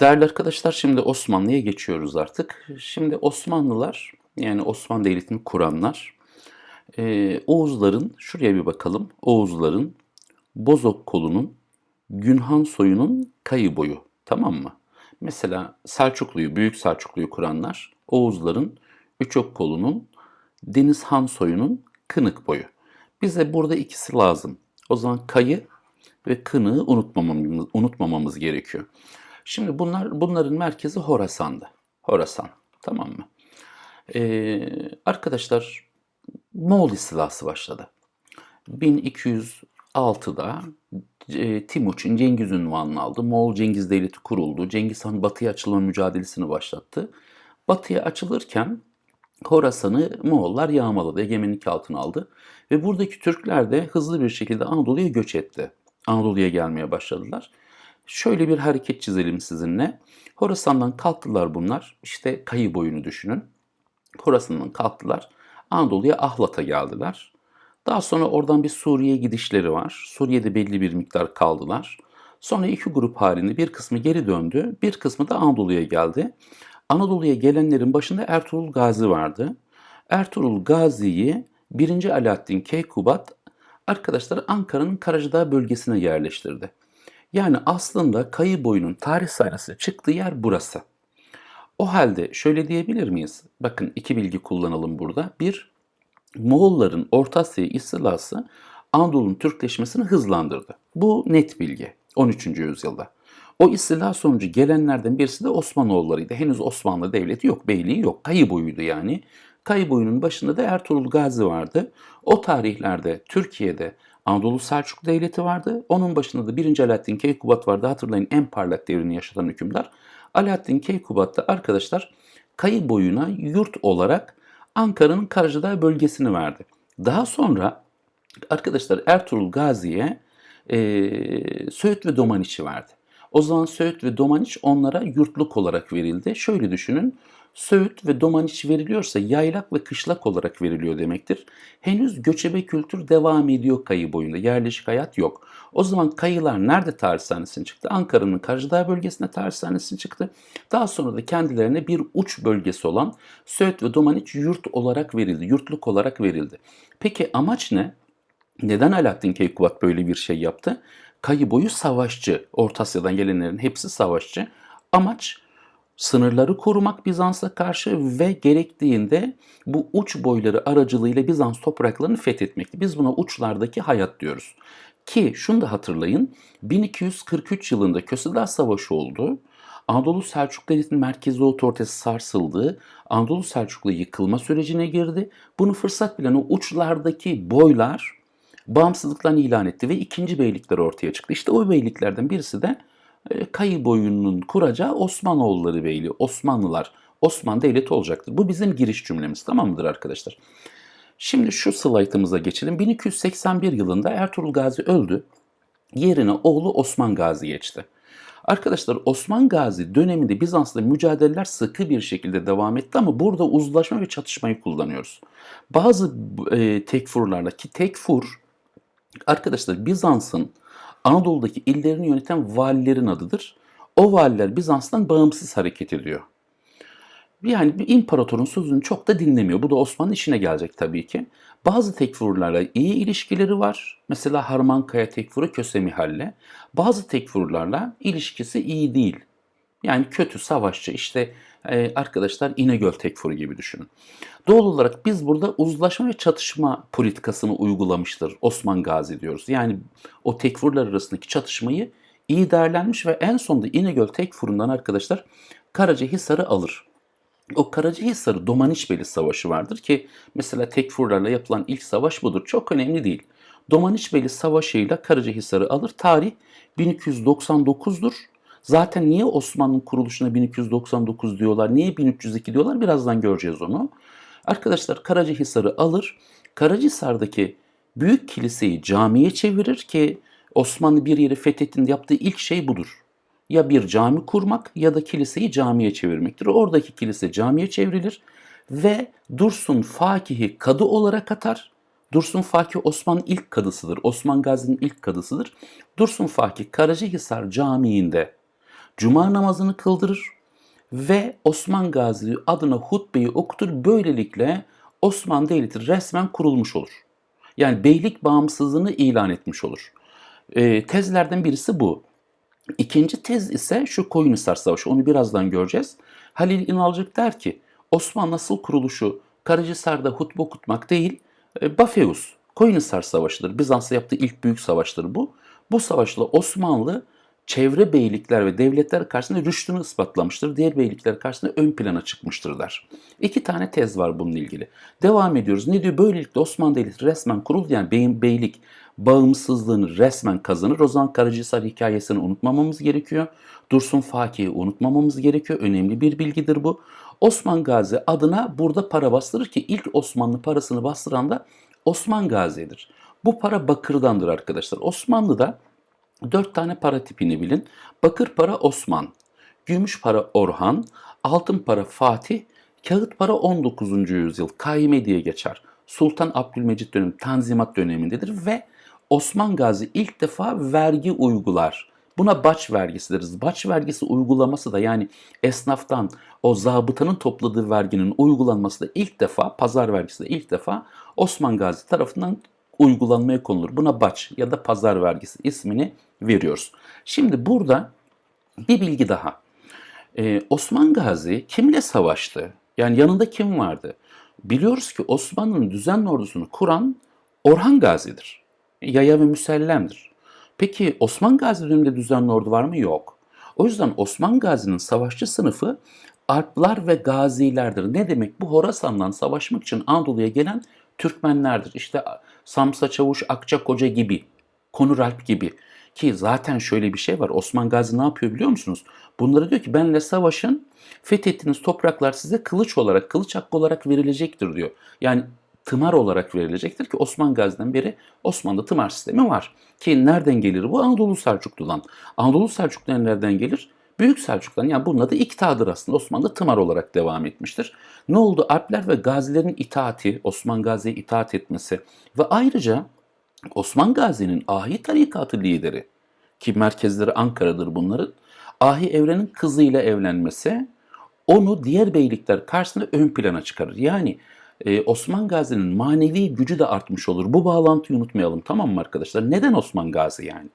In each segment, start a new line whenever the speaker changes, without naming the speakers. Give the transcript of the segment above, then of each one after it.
Değerli arkadaşlar şimdi Osmanlı'ya geçiyoruz artık. Şimdi Osmanlılar yani Osmanlı Devleti'ni kuranlar e, Oğuzların şuraya bir bakalım. Oğuzların Bozok kolunun Günhan soyunun kayı boyu tamam mı? Mesela Selçuklu'yu, Büyük Selçuklu'yu kuranlar Oğuzların Üçok kolunun Deniz Han soyunun kınık boyu. Bize burada ikisi lazım. O zaman kayı ve kınığı unutmamamız, unutmamamız gerekiyor. Şimdi bunlar bunların merkezi Horasan'dı. Horasan. Tamam mı? Ee, arkadaşlar Moğol istilası başladı. 1206'da e, Timuçin Cengiz ünvanını aldı. Moğol Cengiz Devleti kuruldu. Cengiz Han batıya açılma mücadelesini başlattı. Batıya açılırken Horasan'ı Moğollar yağmaladı, egemenlik altına aldı. Ve buradaki Türkler de hızlı bir şekilde Anadolu'ya göç etti. Anadolu'ya gelmeye başladılar. Şöyle bir hareket çizelim sizinle. Horasan'dan kalktılar bunlar. İşte kayı boyunu düşünün. Horasan'dan kalktılar. Anadolu'ya Ahlat'a geldiler. Daha sonra oradan bir Suriye gidişleri var. Suriye'de belli bir miktar kaldılar. Sonra iki grup halinde bir kısmı geri döndü, bir kısmı da Anadolu'ya geldi. Anadolu'ya gelenlerin başında Ertuğrul Gazi vardı. Ertuğrul Gazi'yi 1. Alaaddin Keykubat arkadaşlar Ankara'nın Karacadağ bölgesine yerleştirdi. Yani aslında kayı boyunun tarih sahnesi çıktığı yer burası. O halde şöyle diyebilir miyiz? Bakın iki bilgi kullanalım burada. Bir, Moğolların Orta Asya istilası Anadolu'nun Türkleşmesini hızlandırdı. Bu net bilgi 13. yüzyılda. O istila sonucu gelenlerden birisi de Osmanoğullarıydı. Henüz Osmanlı Devleti yok, beyliği yok. Kayı boyuydu yani. Kayı boyunun başında da Ertuğrul Gazi vardı. O tarihlerde Türkiye'de Anadolu Selçuklu Devleti vardı. Onun başında da 1. Alaaddin Keykubat vardı. Hatırlayın en parlak devrini yaşatan hükümdar. Alaaddin Keykubat da arkadaşlar kayı boyuna yurt olarak Ankara'nın Karacadağ bölgesini verdi. Daha sonra arkadaşlar Ertuğrul Gazi'ye e, Söğüt ve Domaniç'i verdi. O zaman Söğüt ve Domaniç onlara yurtluk olarak verildi. Şöyle düşünün. Söğüt ve Domaniç veriliyorsa yaylak ve kışlak olarak veriliyor demektir. Henüz göçebe kültür devam ediyor kayı boyunda. Yerleşik hayat yok. O zaman kayılar nerede tarih çıktı? Ankara'nın Karacadağ bölgesinde tarih çıktı. Daha sonra da kendilerine bir uç bölgesi olan Söğüt ve Domaniç yurt olarak verildi. Yurtluk olarak verildi. Peki amaç ne? Neden Alaaddin Keykubat böyle bir şey yaptı? Kayı boyu savaşçı. Orta Asya'dan gelenlerin hepsi savaşçı. Amaç sınırları korumak Bizans'a karşı ve gerektiğinde bu uç boyları aracılığıyla Bizans topraklarını fethetmekti. Biz buna uçlardaki hayat diyoruz. Ki şunu da hatırlayın 1243 yılında Kösedağ Savaşı oldu. Anadolu Selçuklu Devleti'nin merkezi otoritesi sarsıldı. Anadolu Selçuklu yıkılma sürecine girdi. Bunu fırsat bilen o uçlardaki boylar bağımsızlıklarını ilan etti ve ikinci beylikler ortaya çıktı. İşte o beyliklerden birisi de Kayı boyunun kuracağı Osmanoğulları Beyliği, Osmanlılar, Osmanlı Devleti olacaktır. Bu bizim giriş cümlemiz tamam mıdır arkadaşlar? Şimdi şu slaytımıza geçelim. 1281 yılında Ertuğrul Gazi öldü. Yerine oğlu Osman Gazi geçti. Arkadaşlar Osman Gazi döneminde Bizans'la mücadeleler sıkı bir şekilde devam etti ama burada uzlaşma ve çatışmayı kullanıyoruz. Bazı e, tekfurlarla ki tekfur arkadaşlar Bizans'ın Anadolu'daki illerini yöneten valilerin adıdır. O valiler Bizans'tan bağımsız hareket ediyor. Yani bir imparatorun sözünü çok da dinlemiyor. Bu da Osman'ın işine gelecek tabii ki. Bazı tekfurlarla iyi ilişkileri var. Mesela Harmankaya tekfuru Kösemihal'le. Bazı tekfurlarla ilişkisi iyi değil. Yani kötü savaşçı işte e, arkadaşlar İnegöl tekfuru gibi düşünün. Doğal olarak biz burada uzlaşma ve çatışma politikasını uygulamıştır Osman Gazi diyoruz. Yani o tekfurlar arasındaki çatışmayı iyi değerlenmiş ve en sonunda İnegöl tekfurundan arkadaşlar Karacahisar'ı alır. O Karacahisar'ı Domaniçbeli Savaşı vardır ki mesela tekfurlarla yapılan ilk savaş budur. Çok önemli değil. Domaniçbeli Savaşı ile Karacahisar'ı alır. Tarih 1299'dur. Zaten niye Osmanlı'nın kuruluşuna 1299 diyorlar, niye 1302 diyorlar birazdan göreceğiz onu. Arkadaşlar Karacahisar'ı alır. Karacahisar'daki büyük kiliseyi camiye çevirir ki Osmanlı bir yeri fethettiğinde yaptığı ilk şey budur. Ya bir cami kurmak ya da kiliseyi camiye çevirmektir. Oradaki kilise camiye çevrilir ve Dursun Fakih'i kadı olarak atar. Dursun Fakih Osman'ın ilk kadısıdır. Osman Gazi'nin ilk kadısıdır. Dursun Fakih Karacahisar Camii'nde Cuma namazını kıldırır ve Osman Gazi adına hutbeyi okutur. Böylelikle Osmanlı Devleti resmen kurulmuş olur. Yani beylik bağımsızlığını ilan etmiş olur. E, tezlerden birisi bu. İkinci tez ise şu Koyunhisar Savaşı. Onu birazdan göreceğiz. Halil İnalcık der ki Osmanlı nasıl kuruluşu Karahisar'da hutbe okutmak değil, e, Bafeus, Koyunhisar Savaşı'dır. Bizans'ta yaptığı ilk büyük savaştır bu. Bu savaşla Osmanlı çevre beylikler ve devletler karşısında rüştünü ispatlamıştır. Diğer beylikler karşısında ön plana çıkmıştır der. İki tane tez var bununla ilgili. Devam ediyoruz. Ne diyor? Böylelikle Osmanlı Devleti resmen kuruldu. Yani beyin beylik bağımsızlığını resmen kazanır. O zaman Karacahisar hikayesini unutmamamız gerekiyor. Dursun Faki'yi unutmamamız gerekiyor. Önemli bir bilgidir bu. Osman Gazi adına burada para bastırır ki ilk Osmanlı parasını bastıran da Osman Gazi'dir. Bu para bakırdandır arkadaşlar. Osmanlı'da dört tane para tipini bilin. Bakır para Osman, gümüş para Orhan, altın para Fatih, kağıt para 19. yüzyıl kaime diye geçer. Sultan Abdülmecit dönemi, Tanzimat dönemindedir ve Osman Gazi ilk defa vergi uygular. Buna baç vergisi deriz. Baç vergisi uygulaması da yani esnaftan o zabıtanın topladığı verginin uygulanması da ilk defa, pazar vergisi de ilk defa Osman Gazi tarafından uygulanmaya konulur. Buna baç ya da pazar vergisi ismini veriyoruz. Şimdi burada bir bilgi daha. Ee, Osman Gazi kimle savaştı? Yani yanında kim vardı? Biliyoruz ki Osmanlı'nın düzenli ordusunu kuran Orhan Gazi'dir. Yaya ve müsellemdir. Peki Osman Gazi döneminde düzenli ordu var mı? Yok. O yüzden Osman Gazi'nin savaşçı sınıfı Alplar ve Gazilerdir. Ne demek? Bu Horasan'dan savaşmak için Anadolu'ya gelen Türkmenlerdir. İşte Samsa Çavuş, Akçakoca gibi, Konur Alp gibi. Ki zaten şöyle bir şey var. Osman Gazi ne yapıyor biliyor musunuz? Bunları diyor ki benle savaşın, fethettiğiniz topraklar size kılıç olarak, kılıç hakkı olarak verilecektir diyor. Yani tımar olarak verilecektir ki Osman Gazi'den beri Osmanlı'da tımar sistemi var. Ki nereden gelir bu? Anadolu Selçuklu'dan. Anadolu Selçuklu'dan nereden gelir? Büyük Selçuklu'dan. Yani bunun adı iktidadır aslında. Osmanlı tımar olarak devam etmiştir. Ne oldu? Alpler ve Gazilerin itaati, Osman Gazi'ye itaat etmesi ve ayrıca Osman Gazi'nin Ahi tarikatı lideri ki merkezleri Ankara'dır bunların. Ahi Evren'in kızıyla evlenmesi onu diğer beylikler karşısında ön plana çıkarır. Yani e, Osman Gazi'nin manevi gücü de artmış olur. Bu bağlantıyı unutmayalım tamam mı arkadaşlar? Neden Osman Gazi yani?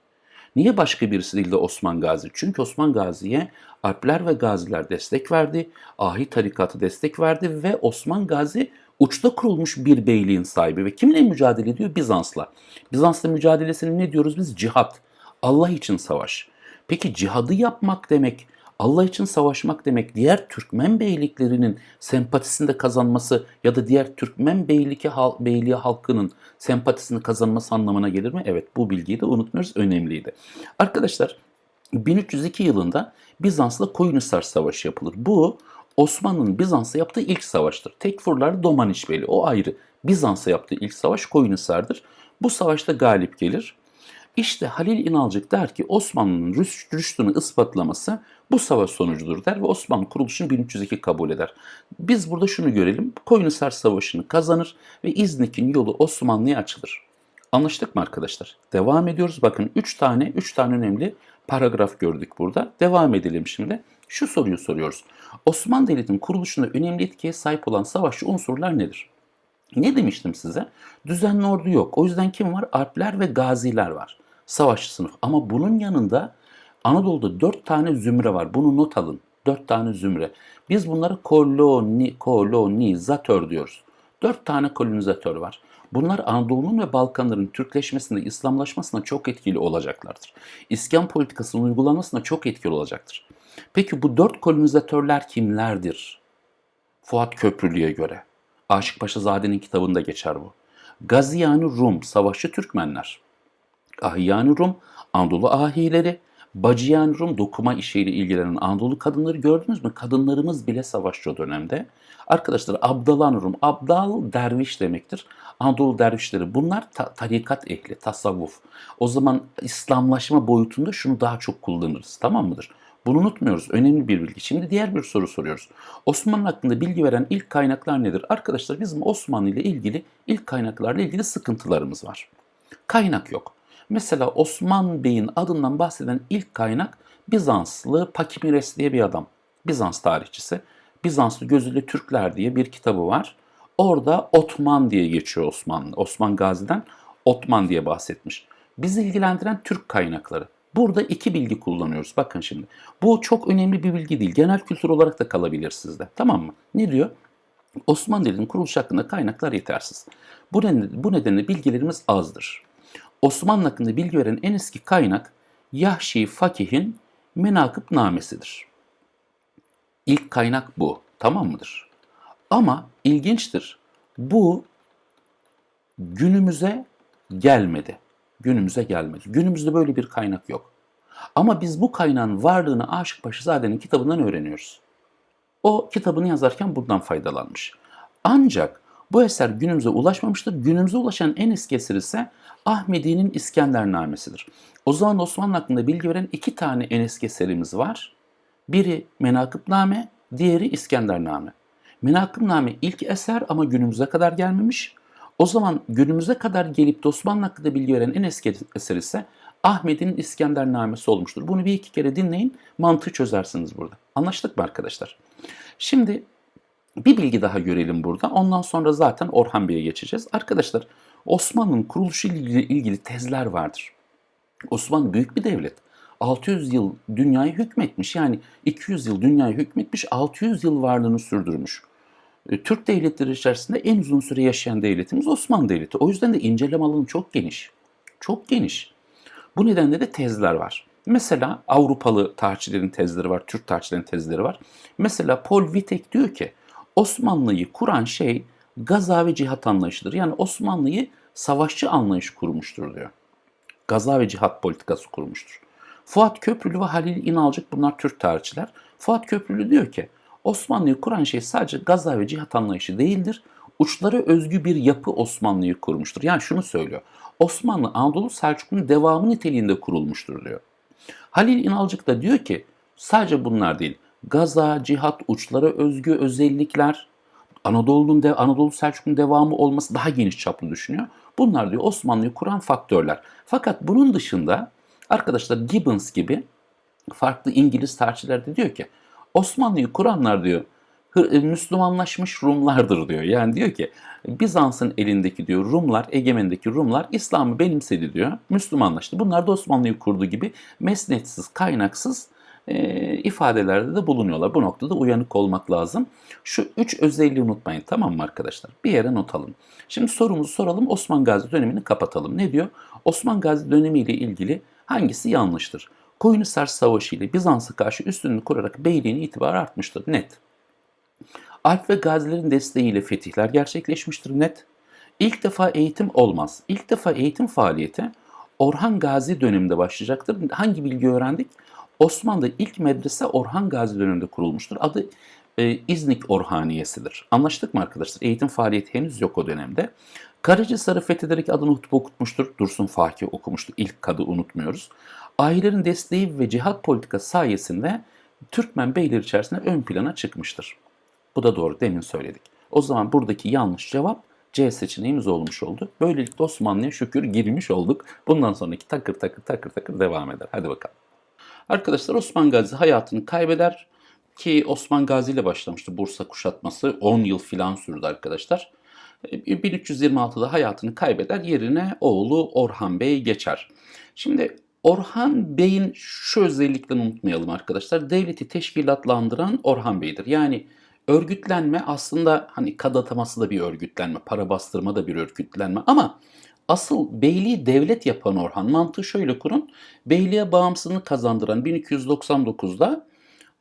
Niye başka birisi değil de Osman Gazi? Çünkü Osman Gazi'ye Alpler ve Gaziler destek verdi, Ahi tarikatı destek verdi ve Osman Gazi uçta kurulmuş bir beyliğin sahibi ve kimle mücadele ediyor? Bizans'la. Bizans'la mücadelesini ne diyoruz biz? Cihat. Allah için savaş. Peki cihadı yapmak demek, Allah için savaşmak demek diğer Türkmen beyliklerinin sempatisini de kazanması ya da diğer Türkmen beyliki, beyliği halkının sempatisini kazanması anlamına gelir mi? Evet bu bilgiyi de unutmuyoruz önemliydi. Arkadaşlar 1302 yılında Bizans'la Koyunhisar Savaşı yapılır. Bu Osmanlı'nın Bizans'a yaptığı ilk savaştır. Tekfurlar Domaniç Beyliği o ayrı. Bizans'a yaptığı ilk savaş Koyunhisar'dır. Bu savaşta galip gelir. İşte Halil İnalcık der ki Osmanlı'nın rüş, rüştünü ispatlaması bu savaş sonucudur der ve Osmanlı kuruluşunu 1302 kabul eder. Biz burada şunu görelim. Koyunhisar Savaşı'nı kazanır ve İznik'in yolu Osmanlı'ya açılır. Anlaştık mı arkadaşlar? Devam ediyoruz. Bakın 3 tane 3 tane önemli paragraf gördük burada. Devam edelim şimdi. Şu soruyu soruyoruz. Osmanlı Devleti'nin kuruluşunda önemli etkiye sahip olan savaşçı unsurlar nedir? Ne demiştim size? Düzenli ordu yok. O yüzden kim var? Alpler ve gaziler var. Savaşçı sınıf. Ama bunun yanında Anadolu'da dört tane zümre var. Bunu not alın. Dört tane zümre. Biz bunları koloni, kolonizatör diyoruz. Dört tane kolonizatör var. Bunlar Anadolu'nun ve Balkanların Türkleşmesinde, İslamlaşmasına çok etkili olacaklardır. İskan politikasının uygulanmasına çok etkili olacaktır. Peki bu dört kolonizatörler kimlerdir? Fuat Köprülü'ye göre. Aşık Paşazade'nin kitabında geçer bu. Gaziyani Rum, savaşçı Türkmenler. Ahiyani Rum, Anadolu ahileri. Bacıyani Rum, dokuma işiyle ilgilenen Anadolu kadınları gördünüz mü? Kadınlarımız bile savaşçı o dönemde. Arkadaşlar Abdalan Rum, Abdal derviş demektir. Anadolu dervişleri bunlar ta- tarikat ehli, tasavvuf. O zaman İslamlaşma boyutunda şunu daha çok kullanırız. Tamam mıdır? Bunu unutmuyoruz. Önemli bir bilgi. Şimdi diğer bir soru soruyoruz. Osmanlı hakkında bilgi veren ilk kaynaklar nedir? Arkadaşlar bizim Osmanlı ile ilgili ilk kaynaklarla ilgili sıkıntılarımız var. Kaynak yok. Mesela Osman Bey'in adından bahseden ilk kaynak Bizanslı Pakimires diye bir adam. Bizans tarihçisi. Bizanslı Gözüyle Türkler diye bir kitabı var. Orada Otman diye geçiyor Osmanlı. Osman Gazi'den Otman diye bahsetmiş. Bizi ilgilendiren Türk kaynakları. Burada iki bilgi kullanıyoruz. Bakın şimdi. Bu çok önemli bir bilgi değil. Genel kültür olarak da kalabilir sizde. Tamam mı? Ne diyor? Osmanlı Devleti'nin kuruluş hakkında kaynaklar yetersiz. Bu nedenle, bu nedenle bilgilerimiz azdır. Osmanlı hakkında bilgi veren en eski kaynak Yahşi Fakih'in Menakıb Namesidir. İlk kaynak bu. Tamam mıdır? Ama ilginçtir. Bu günümüze gelmedi. Günümüze gelmedi. Günümüzde böyle bir kaynak yok. Ama biz bu kaynağın varlığını Aşık Paşazade'nin kitabından öğreniyoruz. O kitabını yazarken bundan faydalanmış. Ancak bu eser günümüze ulaşmamıştır. Günümüze ulaşan en eski eser ise Ahmedi'nin İskendernamesidir. O zaman Osmanlı hakkında bilgi veren iki tane en eski eserimiz var. Biri Menakıbname, diğeri İskendername. Menakıbname ilk eser ama günümüze kadar gelmemiş. O zaman günümüze kadar gelip de Osmanlı hakkında bilgi veren en eski eser ise Ahmet'in İskendernamesi olmuştur. Bunu bir iki kere dinleyin, mantığı çözersiniz burada. Anlaştık mı arkadaşlar? Şimdi bir bilgi daha görelim burada. Ondan sonra zaten Orhan Bey'e geçeceğiz. Arkadaşlar Osmanlı'nın kuruluşu ile ilgili tezler vardır. Osmanlı büyük bir devlet. 600 yıl dünyayı hükmetmiş. Yani 200 yıl dünyayı hükmetmiş, 600 yıl varlığını sürdürmüş. E, Türk devletleri içerisinde en uzun süre yaşayan devletimiz Osmanlı Devleti. O yüzden de inceleme alanı çok geniş. Çok geniş. Bu nedenle de tezler var. Mesela Avrupalı tarihçilerin tezleri var, Türk tarihçilerin tezleri var. Mesela Paul Wittek diyor ki Osmanlı'yı kuran şey gaza ve cihat anlayışıdır. Yani Osmanlı'yı savaşçı anlayış kurmuştur diyor. Gaza ve cihat politikası kurmuştur. Fuat Köprülü ve Halil İnalcık bunlar Türk tarihçiler. Fuat Köprülü diyor ki Osmanlı'yı kuran şey sadece gaza ve cihat anlayışı değildir. Uçlara özgü bir yapı Osmanlı'yı kurmuştur. Yani şunu söylüyor. Osmanlı Anadolu Selçuklu'nun devamı niteliğinde kurulmuştur diyor. Halil İnalcık da diyor ki sadece bunlar değil. Gaza, cihat, uçlara özgü özellikler, Anadolu'nun de, Anadolu Selçuklu'nun devamı olması daha geniş çaplı düşünüyor. Bunlar diyor Osmanlı'yı kuran faktörler. Fakat bunun dışında arkadaşlar Gibbons gibi farklı İngiliz tarihçiler de diyor ki Osmanlı'yı kuranlar diyor Hı- Müslümanlaşmış Rumlardır diyor. Yani diyor ki Bizans'ın elindeki diyor Rumlar, egemendeki Rumlar İslam'ı benimsedi diyor. Müslümanlaştı. Bunlar da Osmanlı'yı kurdu gibi mesnetsiz, kaynaksız e, ifadelerde de bulunuyorlar. Bu noktada uyanık olmak lazım. Şu üç özelliği unutmayın tamam mı arkadaşlar? Bir yere not alın. Şimdi sorumuzu soralım Osman Gazi dönemini kapatalım. Ne diyor? Osman Gazi dönemiyle ilgili hangisi yanlıştır? Koyunhisar Savaşı ile Bizans'a karşı üstünlüğü kurarak beyliğin itibarı artmıştır. Net. Alp ve gazilerin desteğiyle fetihler gerçekleşmiştir net. İlk defa eğitim olmaz. İlk defa eğitim faaliyeti Orhan Gazi döneminde başlayacaktır. Hangi bilgi öğrendik? Osmanlı'da ilk medrese Orhan Gazi döneminde kurulmuştur. Adı e, İznik Orhaniyesidir. Anlaştık mı arkadaşlar? Eğitim faaliyeti henüz yok o dönemde. Karacahisar'ı fethederek adını hutbe okutmuştur. Dursun Fakih okumuştur. İlk kadı unutmuyoruz. Ailelerin desteği ve cihat politikası sayesinde Türkmen beyler içerisinde ön plana çıkmıştır. Bu da doğru demin söyledik. O zaman buradaki yanlış cevap C seçeneğimiz olmuş oldu. Böylelikle Osmanlı'ya şükür girmiş olduk. Bundan sonraki takır takır takır takır devam eder. Hadi bakalım. Arkadaşlar Osman Gazi hayatını kaybeder ki Osman Gazi ile başlamıştı Bursa kuşatması. 10 yıl filan sürdü arkadaşlar. E, 1326'da hayatını kaybeder. Yerine oğlu Orhan Bey geçer. Şimdi Orhan Bey'in şu özelliklerini unutmayalım arkadaşlar. Devleti teşkilatlandıran Orhan Bey'dir. Yani örgütlenme aslında hani kad ataması da bir örgütlenme, para bastırma da bir örgütlenme ama asıl beyliği devlet yapan Orhan mantığı şöyle kurun. Beyliğe bağımsızlığını kazandıran 1299'da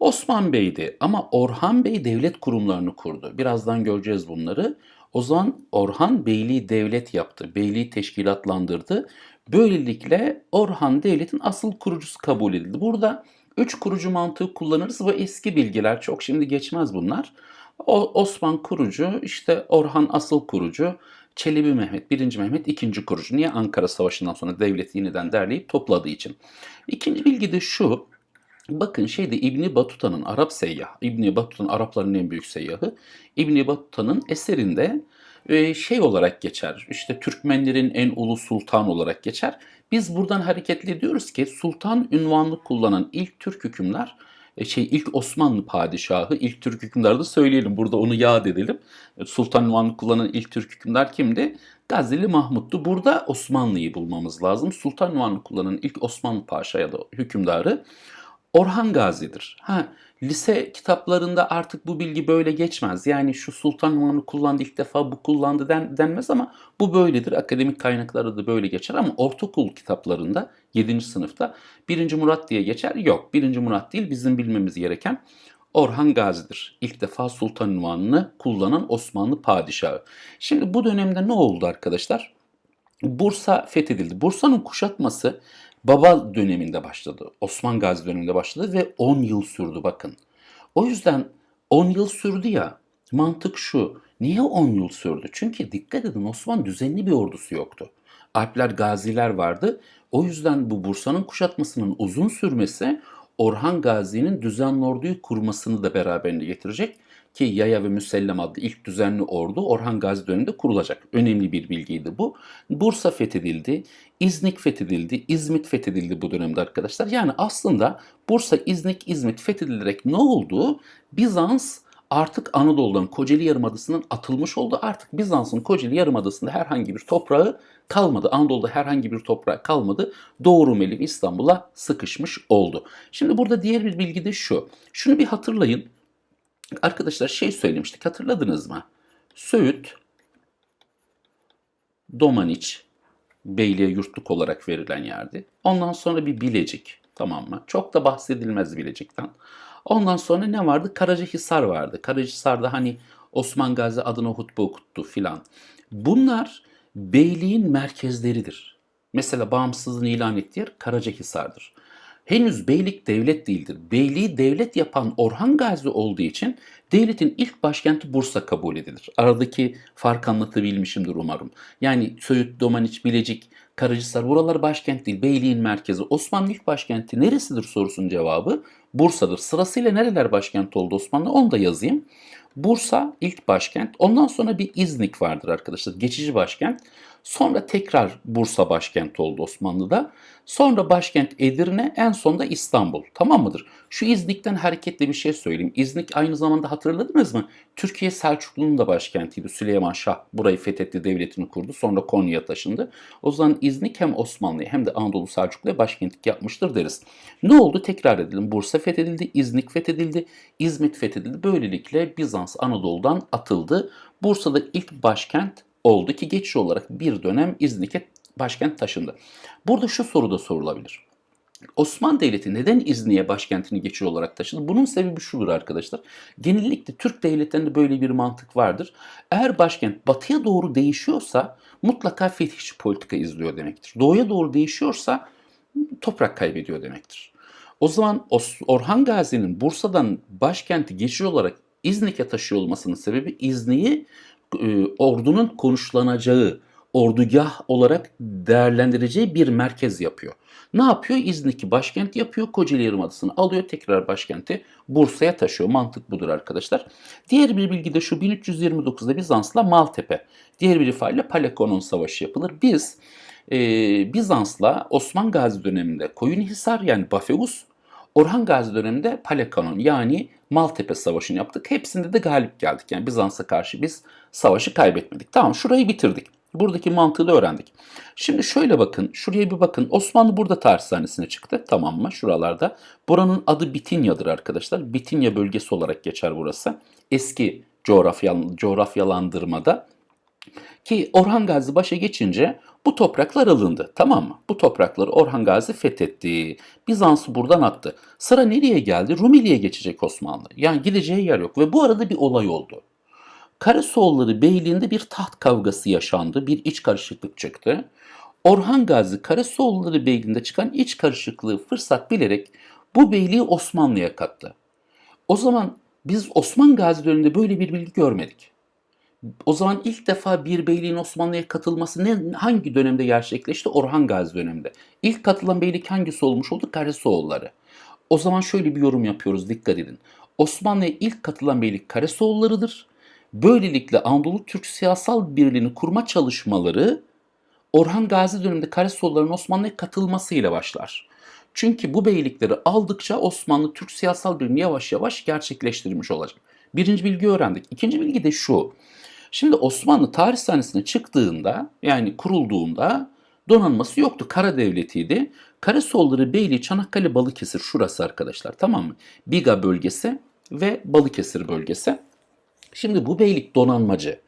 Osman Bey'di ama Orhan Bey devlet kurumlarını kurdu. Birazdan göreceğiz bunları. O zaman Orhan beyliği devlet yaptı. Beyliği teşkilatlandırdı. Böylelikle Orhan devletin asıl kurucusu kabul edildi. Burada üç kurucu mantığı kullanırız ve eski bilgiler çok şimdi geçmez bunlar. O, Osman kurucu, işte Orhan asıl kurucu, Çelebi Mehmet, birinci Mehmet ikinci kurucu. Niye Ankara Savaşı'ndan sonra devleti yeniden derleyip topladığı için. İkinci bilgi de şu. Bakın şeyde İbni Batuta'nın Arap seyyah, İbni Batuta'nın Arapların en büyük seyyahı. İbni Batuta'nın eserinde şey olarak geçer. İşte Türkmenlerin en ulu sultan olarak geçer. Biz buradan hareketle diyoruz ki sultan ünvanını kullanan ilk Türk hükümdar e, şey ilk Osmanlı padişahı, ilk Türk hükümdarı da söyleyelim. Burada onu yad edelim. E, Sultan ünvanını kullanan ilk Türk hükümdar kimdi? Gazili Mahmut'tu. Burada Osmanlı'yı bulmamız lazım. Sultan ünvanını kullanan ilk Osmanlı paşa ya da hükümdarı Orhan Gazi'dir. Ha, lise kitaplarında artık bu bilgi böyle geçmez. Yani şu sultan ünvanını kullandı ilk defa bu kullandı den, denmez ama bu böyledir. Akademik kaynaklarda da böyle geçer ama ortaokul kitaplarında 7. sınıfta 1. Murat diye geçer. Yok 1. Murat değil bizim bilmemiz gereken Orhan Gazi'dir. İlk defa sultan ünvanını kullanan Osmanlı padişahı. Şimdi bu dönemde ne oldu arkadaşlar? Bursa fethedildi. Bursa'nın kuşatması Baba döneminde başladı. Osman Gazi döneminde başladı ve 10 yıl sürdü bakın. O yüzden 10 yıl sürdü ya mantık şu. Niye 10 yıl sürdü? Çünkü dikkat edin Osman düzenli bir ordusu yoktu. Alpler gaziler vardı. O yüzden bu Bursa'nın kuşatmasının uzun sürmesi Orhan Gazi'nin düzenli orduyu kurmasını da beraberinde getirecek ki Yaya ve Müsellem adlı ilk düzenli ordu Orhan Gazi döneminde kurulacak. Önemli bir bilgiydi bu. Bursa fethedildi, İznik fethedildi, İzmit fethedildi bu dönemde arkadaşlar. Yani aslında Bursa, İznik, İzmit fethedilerek ne oldu? Bizans artık Anadolu'dan Kocaeli Yarımadası'ndan atılmış oldu. Artık Bizans'ın Kocaeli Yarımadası'nda herhangi bir toprağı kalmadı. Anadolu'da herhangi bir toprağı kalmadı. Doğu Rumeli İstanbul'a sıkışmış oldu. Şimdi burada diğer bir bilgi de şu. Şunu bir hatırlayın. Arkadaşlar şey söylemiştik hatırladınız mı? Söğüt, Domaniç, Beyliğe yurtluk olarak verilen yerdi. Ondan sonra bir Bilecik tamam mı? Çok da bahsedilmez Bilecik'ten. Ondan sonra ne vardı? Karacahisar vardı. Karacahisar'da hani Osman Gazi adına hutbe okuttu filan. Bunlar beyliğin merkezleridir. Mesela bağımsızlığını ilan ettiği yer Karacahisar'dır. Henüz beylik devlet değildir. Beyliği devlet yapan Orhan Gazi olduğu için devletin ilk başkenti Bursa kabul edilir. Aradaki fark anlatabilmişimdir umarım. Yani Söğüt, Domaniç, Bilecik, Karacahisar buralar başkent değil, beyliğin merkezi. Osmanlı ilk başkenti neresidir sorusunun cevabı Bursa'dır. Sırasıyla nereler başkent oldu Osmanlı onu da yazayım. Bursa ilk başkent. Ondan sonra bir İznik vardır arkadaşlar. Geçici başkent. Sonra tekrar Bursa başkent oldu Osmanlı'da. Sonra başkent Edirne, en sonunda İstanbul. Tamam mıdır? Şu İznik'ten hareketle bir şey söyleyeyim. İznik aynı zamanda hatırladınız mı? Türkiye Selçuklu'nun da başkentiydi. Süleyman Şah burayı fethetti, devletini kurdu. Sonra Konya'ya taşındı. O zaman İznik hem Osmanlı'ya hem de Anadolu Selçuklu'ya başkentlik yapmıştır deriz. Ne oldu? Tekrar edelim. Bursa fethedildi, İznik fethedildi, İzmit fethedildi. Böylelikle Bizans Anadolu'dan atıldı. Bursa'da ilk başkent oldu ki geçici olarak bir dönem İznik'e başkent taşındı. Burada şu soru da sorulabilir. Osmanlı Devleti neden İznik'e başkentini geçici olarak taşıdı? Bunun sebebi şudur arkadaşlar. Genellikle Türk devletlerinde böyle bir mantık vardır. Eğer başkent batıya doğru değişiyorsa mutlaka fetihçi politika izliyor demektir. Doğuya doğru değişiyorsa toprak kaybediyor demektir. O zaman Orhan Gazi'nin Bursa'dan başkenti geçici olarak İznik'e taşıyor olmasının sebebi İznik'i e, ordunun konuşlanacağı, ordugah olarak değerlendireceği bir merkez yapıyor. Ne yapıyor? İznik'i başkent yapıyor. Kocaeli Yarımadası'nı alıyor. Tekrar başkenti Bursa'ya taşıyor. Mantık budur arkadaşlar. Diğer bir bilgi de şu 1329'da Bizans'la Maltepe. Diğer bir ifadeyle Palekonon Savaşı yapılır. Biz e, Bizans'la Osman Gazi döneminde Koyunhisar yani Bafeus, Orhan Gazi döneminde Palekanon yani Maltepe Savaşı'nı yaptık. Hepsinde de galip geldik. Yani Bizans'a karşı biz savaşı kaybetmedik. Tamam şurayı bitirdik. Buradaki mantığı da öğrendik. Şimdi şöyle bakın, şuraya bir bakın. Osmanlı burada tarih sahnesine çıktı. Tamam mı? Şuralarda. Buranın adı Bitinya'dır arkadaşlar. Bitinya bölgesi olarak geçer burası. Eski coğrafyal, coğrafyalandırmada. Ki Orhan Gazi başa geçince bu topraklar alındı. Tamam mı? Bu toprakları Orhan Gazi fethetti. Bizans'ı buradan attı. Sıra nereye geldi? Rumeli'ye geçecek Osmanlı. Yani gideceği yer yok. Ve bu arada bir olay oldu. Karasoğulları Beyliği'nde bir taht kavgası yaşandı. Bir iç karışıklık çıktı. Orhan Gazi Karasoğulları Beyliği'nde çıkan iç karışıklığı fırsat bilerek bu beyliği Osmanlı'ya kattı. O zaman biz Osman Gazi döneminde böyle bir bilgi görmedik. O zaman ilk defa bir beyliğin Osmanlı'ya katılması ne, hangi dönemde gerçekleşti? Orhan Gazi döneminde. İlk katılan beylik hangisi olmuş oldu? Karasoğulları. O zaman şöyle bir yorum yapıyoruz dikkat edin. Osmanlı'ya ilk katılan beylik Karasoğulları'dır. Böylelikle Anadolu Türk siyasal birliğini kurma çalışmaları Orhan Gazi döneminde Karasolların Osmanlı'ya katılmasıyla başlar. Çünkü bu beylikleri aldıkça Osmanlı Türk siyasal birliğini yavaş yavaş gerçekleştirmiş olacak. Birinci bilgi öğrendik. İkinci bilgi de şu. Şimdi Osmanlı tarih sahnesine çıktığında yani kurulduğunda donanması yoktu. Kara devletiydi. Karasolları Beyliği, Çanakkale, Balıkesir şurası arkadaşlar tamam mı? Biga bölgesi ve Balıkesir bölgesi. Şimdi bu beylik donanmacı.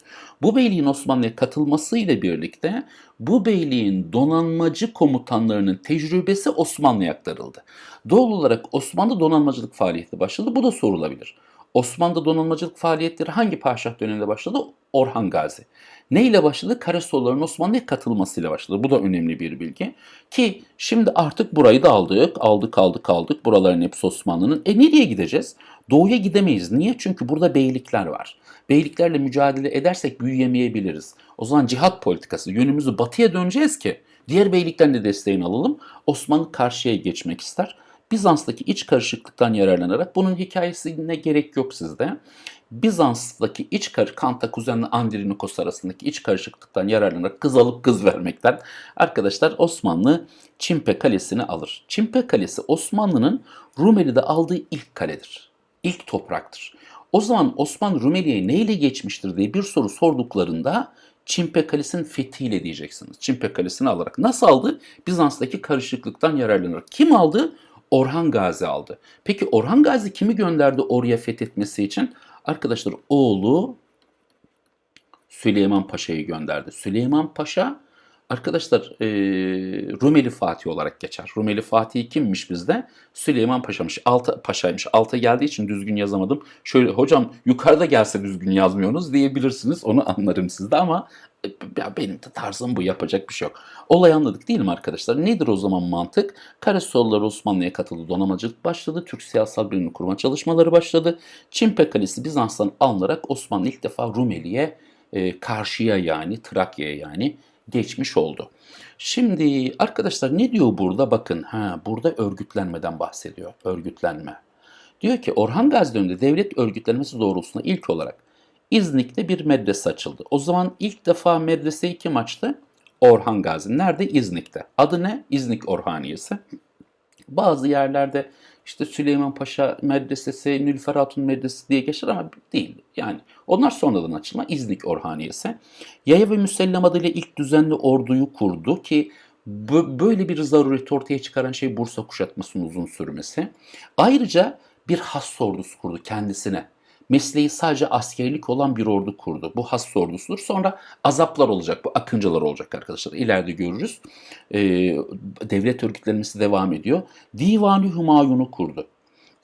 Bu beyliğin Osmanlı'ya katılmasıyla birlikte bu beyliğin donanmacı komutanlarının tecrübesi Osmanlı'ya aktarıldı. Doğal olarak Osmanlı donanmacılık faaliyeti başladı. Bu da sorulabilir. Osmanlı donanmacılık faaliyetleri hangi padişah döneminde başladı? Orhan Gazi. Ne ile başladı? Karasolların Osmanlı'ya katılmasıyla başladı. Bu da önemli bir bilgi. Ki şimdi artık burayı da aldık. Aldık aldık aldık. Buraların hepsi Osmanlı'nın. E nereye gideceğiz? Doğuya gidemeyiz. Niye? Çünkü burada beylikler var. Beyliklerle mücadele edersek büyüyemeyebiliriz. O zaman cihat politikası yönümüzü batıya döneceğiz ki diğer beyliklerin de desteğini alalım. Osmanlı karşıya geçmek ister. Bizans'taki iç karışıklıktan yararlanarak bunun hikayesine gerek yok sizde. Bizans'taki iç karı Kanta kuzenle Andronikos arasındaki iç karışıklıktan yararlanarak kız alıp kız vermekten arkadaşlar Osmanlı Çimpe Kalesi'ni alır. Çimpe Kalesi Osmanlı'nın Rumeli'de aldığı ilk kaledir. İlk topraktır. O zaman Osmanlı Rumeli'ye neyle geçmiştir diye bir soru sorduklarında Çimpe Kalesi'nin fethiyle diyeceksiniz. Çimpe Kalesi'ni alarak. Nasıl aldı? Bizans'taki karışıklıktan yararlanarak. Kim aldı? Orhan Gazi aldı. Peki Orhan Gazi kimi gönderdi oraya fethetmesi için? Arkadaşlar oğlu Süleyman Paşa'yı gönderdi. Süleyman Paşa arkadaşlar e, Rumeli Fatih olarak geçer. Rumeli Fatih kimmiş bizde? Süleyman Paşa'mış. Altı Paşa'ymış. Alta geldiği için düzgün yazamadım. Şöyle hocam yukarıda gelse düzgün yazmıyorsunuz diyebilirsiniz. Onu anlarım sizde ama e, ya benim de tarzım bu yapacak bir şey yok. Olay anladık değil mi arkadaşlar? Nedir o zaman mantık? Karasollar Osmanlı'ya katıldı. Donamacılık başladı. Türk siyasal birini kurma çalışmaları başladı. Çimpe Kalesi Bizans'tan alınarak Osmanlı ilk defa Rumeli'ye e, karşıya yani Trakya'ya yani geçmiş oldu. Şimdi arkadaşlar ne diyor burada? Bakın ha burada örgütlenmeden bahsediyor. Örgütlenme. Diyor ki Orhan Gazi döneminde devlet örgütlenmesi doğrultusunda ilk olarak İznik'te bir medrese açıldı. O zaman ilk defa medreseyi kim açtı? Orhan Gazi. Nerede? İznik'te. Adı ne? İznik Orhaniyesi. Bazı yerlerde işte Süleyman Paşa Medresesi, Nülfer Hatun Medresesi diye geçer ama değil. Yani onlar sonradan açılma İznik Orhaniyesi. Yaya ve Müsellem adıyla ilk düzenli orduyu kurdu ki böyle bir zarureti ortaya çıkaran şey Bursa kuşatmasının uzun sürmesi. Ayrıca bir has ordusu kurdu kendisine mesleği sadece askerlik olan bir ordu kurdu. Bu has ordusudur. Sonra azaplar olacak, bu akıncılar olacak arkadaşlar. İleride görürüz. Ee, devlet örgütlenmesi devam ediyor. Divan-ı Hümayun'u kurdu.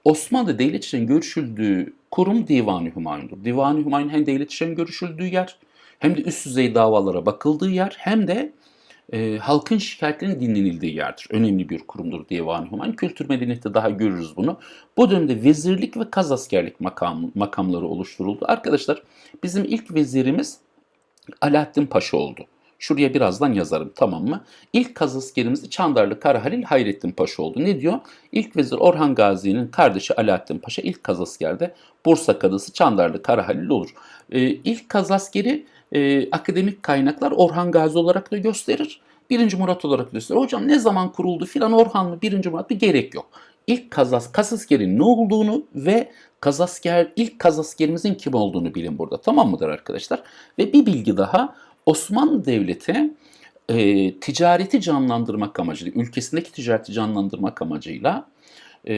Osmanlı devlet için görüşüldüğü kurum Divan-ı Hümayun'dur. Divan-ı Hümayun hem devlet için görüşüldüğü yer, hem de üst düzey davalara bakıldığı yer, hem de e, halkın şikayetlerinin dinlenildiği yerdir. Önemli bir kurumdur Divan-ı Hümayun. Kültür medeniyette daha görürüz bunu. Bu dönemde vezirlik ve kaz askerlik makam, makamları oluşturuldu. Arkadaşlar bizim ilk vezirimiz Alaaddin Paşa oldu. Şuraya birazdan yazarım tamam mı? İlk kaz askerimiz Çandarlı Karahalil Hayrettin Paşa oldu. Ne diyor? İlk vezir Orhan Gazi'nin kardeşi Alaaddin Paşa ilk kaz askerde Bursa kadısı Çandarlı Karahalil olur. Ee, ilk kaz askeri e, akademik kaynaklar Orhan Gazi olarak da gösterir. Birinci Murat olarak gösterir. Hocam ne zaman kuruldu filan Orhan mı birinci Murat bir gerek yok. İlk kazas, kasaskerin ne olduğunu ve kazasker, ilk kazaskerimizin kim olduğunu bilin burada. Tamam mıdır arkadaşlar? Ve bir bilgi daha Osmanlı Devleti e, ticareti canlandırmak amacıyla, ülkesindeki ticareti canlandırmak amacıyla e,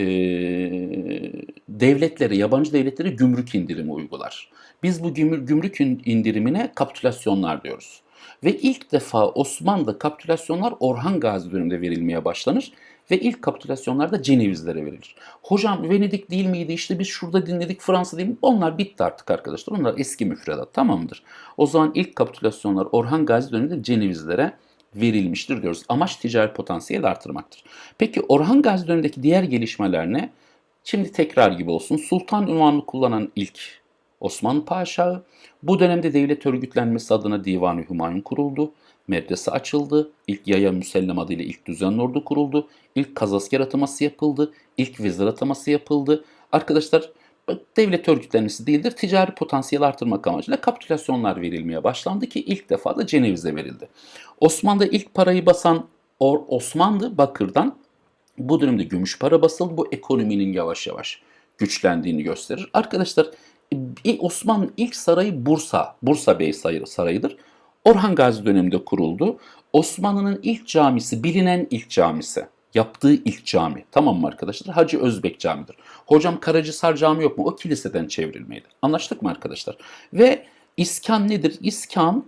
devletlere, yabancı devletlere gümrük indirimi uygular. Biz bu gümrük indirimine kapitülasyonlar diyoruz. Ve ilk defa Osmanlı kapitülasyonlar Orhan Gazi döneminde verilmeye başlanır ve ilk kapitülasyonlar da Cenevizlere verilir. Hocam Venedik değil miydi işte biz şurada dinledik Fransa değil mi? Onlar bitti artık arkadaşlar. Onlar eski müfredat tamamdır. O zaman ilk kapitülasyonlar Orhan Gazi döneminde Cenevizlere verilmiştir diyoruz. Amaç ticari potansiyel artırmaktır. Peki Orhan Gazi dönemindeki diğer gelişmeler ne? Şimdi tekrar gibi olsun. Sultan unvanını kullanan ilk Osmanlı Padişahı. Bu dönemde devlet örgütlenmesi adına Divan-ı Hümayun kuruldu. Medrese açıldı. İlk yaya müsellem adıyla ilk düzenli ordu kuruldu. İlk kazasker ataması yapıldı. İlk vezir ataması yapıldı. Arkadaşlar devlet örgütlenmesi değildir. Ticari potansiyel artırmak amacıyla kapitülasyonlar verilmeye başlandı ki ilk defa da Ceneviz'e verildi. Osmanlı'da ilk parayı basan Or- Osmanlı Bakır'dan bu dönemde gümüş para basıldı. Bu ekonominin yavaş yavaş güçlendiğini gösterir. Arkadaşlar Osmanlı ilk sarayı Bursa, Bursa Bey Sarayı- Sarayı'dır. Orhan Gazi döneminde kuruldu. Osmanlı'nın ilk camisi, bilinen ilk camisi. Yaptığı ilk cami. Tamam mı arkadaşlar? Hacı Özbek Camii'dir. Hocam Karacisar Cami yok mu? O kiliseden çevrilmeydi. Anlaştık mı arkadaşlar? Ve iskan nedir? İskan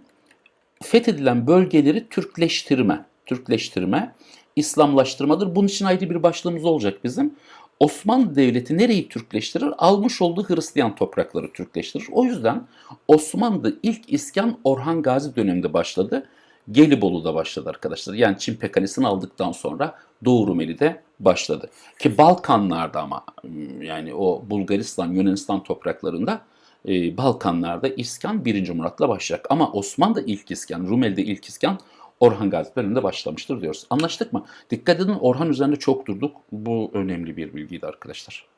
fethedilen bölgeleri Türkleştirme. Türkleştirme, İslamlaştırmadır. Bunun için ayrı bir başlığımız olacak bizim. Osmanlı Devleti nereyi Türkleştirir? Almış olduğu Hristiyan toprakları Türkleştirir. O yüzden Osmanlı'da ilk iskan Orhan Gazi döneminde başladı. Gelibolu'da başladı arkadaşlar. Yani Çin Pekanisini aldıktan sonra Doğu Rumeli'de başladı. Ki Balkanlarda ama yani o Bulgaristan, Yunanistan topraklarında e, Balkanlarda iskan 1. Murat'la başlayacak. Ama Osmanlı'da ilk iskan, Rumeli'de ilk iskan Orhan Gazi döneminde başlamıştır diyoruz. Anlaştık mı? Dikkat edin Orhan üzerinde çok durduk. Bu önemli bir bilgiydi arkadaşlar.